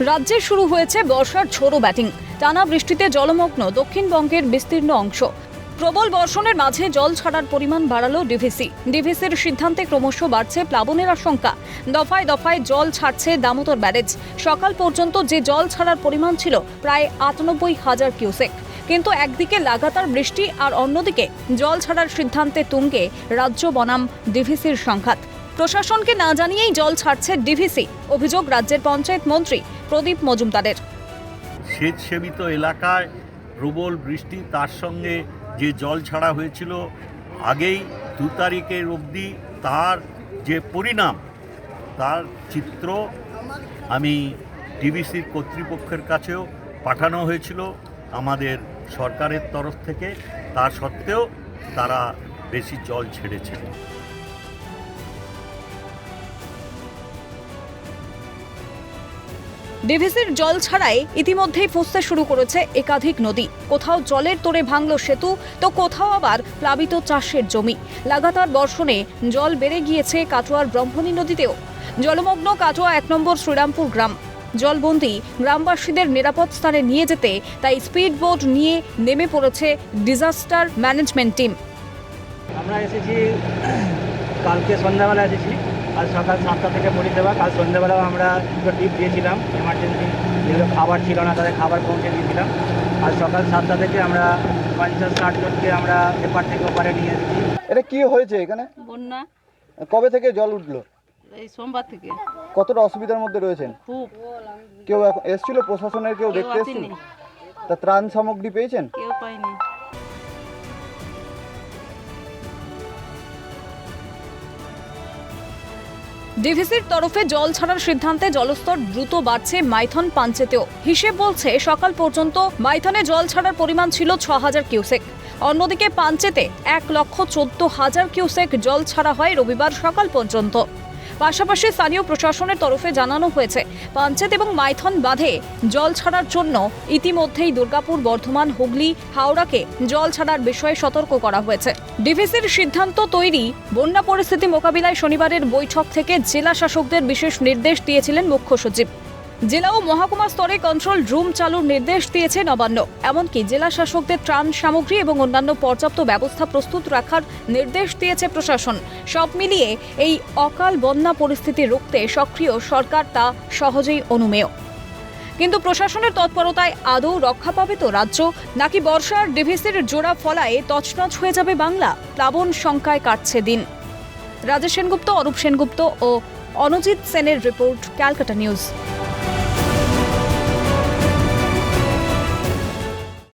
রাজ্যে শুরু হয়েছে বর্ষার ঝোড়ো ব্যাটিং। টানা বৃষ্টিতে জলমগ্ন দক্ষিণবঙ্গের বিস্তীর্ণ অংশ। প্রবল বর্ষণের মাঝে জল ছাড়ার পরিমাণ বাড়ালো ডিভিসি। ডিভিসির সিদ্ধান্তে ক্রমশ বাড়ছে প্লাবনের আশঙ্কা। দফায় দফায় জল ছাড়ছে দামোদর ব্যারেজ। সকাল পর্যন্ত যে জল ছাড়ার পরিমাণ ছিল প্রায় আটানব্বই হাজার কিউসেক। কিন্তু একদিকে লাগাতার বৃষ্টি আর অন্যদিকে জল ছাড়ার সিদ্ধান্তে তুঙ্গে রাজ্য বনাম ডিভিসির সংঘাত। প্রশাসনকে না জানিয়েই জল ছাড়ছে ডিভিসি, অভিযোগ রাজ্যের পঞ্চায়েত মন্ত্রী প্রদীপ মজুমদারের। সেচ সেবিত এলাকায় প্রবল বৃষ্টি, তার সঙ্গে যে জল ছাড়া হয়েছিল, আগেই দু তারিখের অবধি তার যে পরিণাম, তার চিত্র আমি ডিবিসির কর্তৃপক্ষের কাছেও পাঠানো হয়েছিল আমাদের সরকারের তরফ থেকে। তা সত্ত্বেও তারা বেশি জল ছেড়েছিল ডিভিসির জল ছাড়াই ইতিমধ্যেই ফুসতে শুরু করেছে একাধিক নদী। কোথাও জলের তোড়ে ভাঙল সেতু, তো কোথাও আবার প্লাবিত চাষের জমি। লাগাতার বর্ষণে জল বেড়ে গিয়েছে কাটোয়ার ব্রহ্মণী নদীতেও। জলমগ্ন কাটোয়া এক নম্বর শ্রীরামপুর গ্রাম। জলবন্দি গ্রামবাসীদের নিরাপদ স্থানে নিয়ে যেতে তাই স্পিড বোট নিয়ে নেমে পড়েছে ডিজাস্টার ম্যানেজমেন্ট টিম। আমরা এসেছি, কালকে সন্ধ্যাবেলা এসেছি। আজ সকাল সাতটা থেকে পরিষেবা কাল সন্ধ্যাবেলাও আমরা দুটো টিপ দিয়েছিলাম এমার্জেন্সি যেগুলো খাবার ছিল না তাদের খাবার পৌঁছে দিয়েছিলাম। আর সকাল সাতটা থেকে আমরা পঞ্চাশ ষাট জনকে আমরা এপার থেকে ওপারে নিয়ে এসেছি। এটা কি হয়েছে এখানে? বন্যা। কবে থেকে জল উঠল? এই সোমবার থেকে। কতটা অসুবিধার মধ্যে রয়েছেন? খুব। কেউ এসছিল প্রশাসনের কেউ দেখতে এসেছিল? তা ত্রাণ সামগ্রী পেয়েছেন? কেউ পায়নি। ডিভিসির তরফে জল ছাড়ার সিদ্ধান্তে জলস্তর দ্রুত বাড়ছে মাইথন পাঞ্চেতেও। হিসেব বলছে, সকাল পর্যন্ত মাইথনে জল ছাড়ার পরিমাণ ছিল ছ হাজার কিউসেক। অন্যদিকে পাঞ্চেতে এক লক্ষ চোদ্দ হাজার কিউসেক জল ছাড়া হয় রবিবার সকাল পর্যন্ত। পাশাপাশি স্থানীয় প্রশাসনের তরফে জানানো হয়েছে পাঞ্চেত এবং মাইথন বাঁধে জল ছাড়ার জন্য ইতিমধ্যেই দুর্গাপুর, বর্ধমান, হুগলি, হাওড়াকে জল ছাড়ার বিষয়ে সতর্ক করা হয়েছে। ডিভিসির সিদ্ধান্ত তৈরি, বন্যা পরিস্থিতি মোকাবিলায় শনিবারের বৈঠক থেকে জেলা শাসকদের বিশেষ নির্দেশ দিয়েছিলেন মুখ্য সচিব। জেলা ও মহকুমা স্তরে কন্ট্রোল রুম চালুর নির্দেশ দিয়েছে নবান্ন। এমনকি জেলা শাসকদের ত্রাণ সামগ্রী এবং অন্যান্য পর্যাপ্ত ব্যবস্থা প্রস্তুত রাখার নির্দেশ দিয়েছে প্রশাসন। সব মিলিয়ে এই অকাল বন্যা পরিস্থিতি রুখতে সক্রিয় সরকার তা সহজেই অনুমেয়। কিন্তু প্রশাসনের তৎপরতায় আদৌ রক্ষা পাবে তো রাজ্য? নাকি বর্ষার ডিভিসির জোড়া ফলায় তছনছ হয়ে যাবে বাংলা? প্লাবন শঙ্কায় কাটছে দিন। রাজেশ সেনগুপ্ত, অরূপ সেনগুপ্ত ও অনুজিৎ সেনের রিপোর্ট, ক্যালকাটা নিউজ।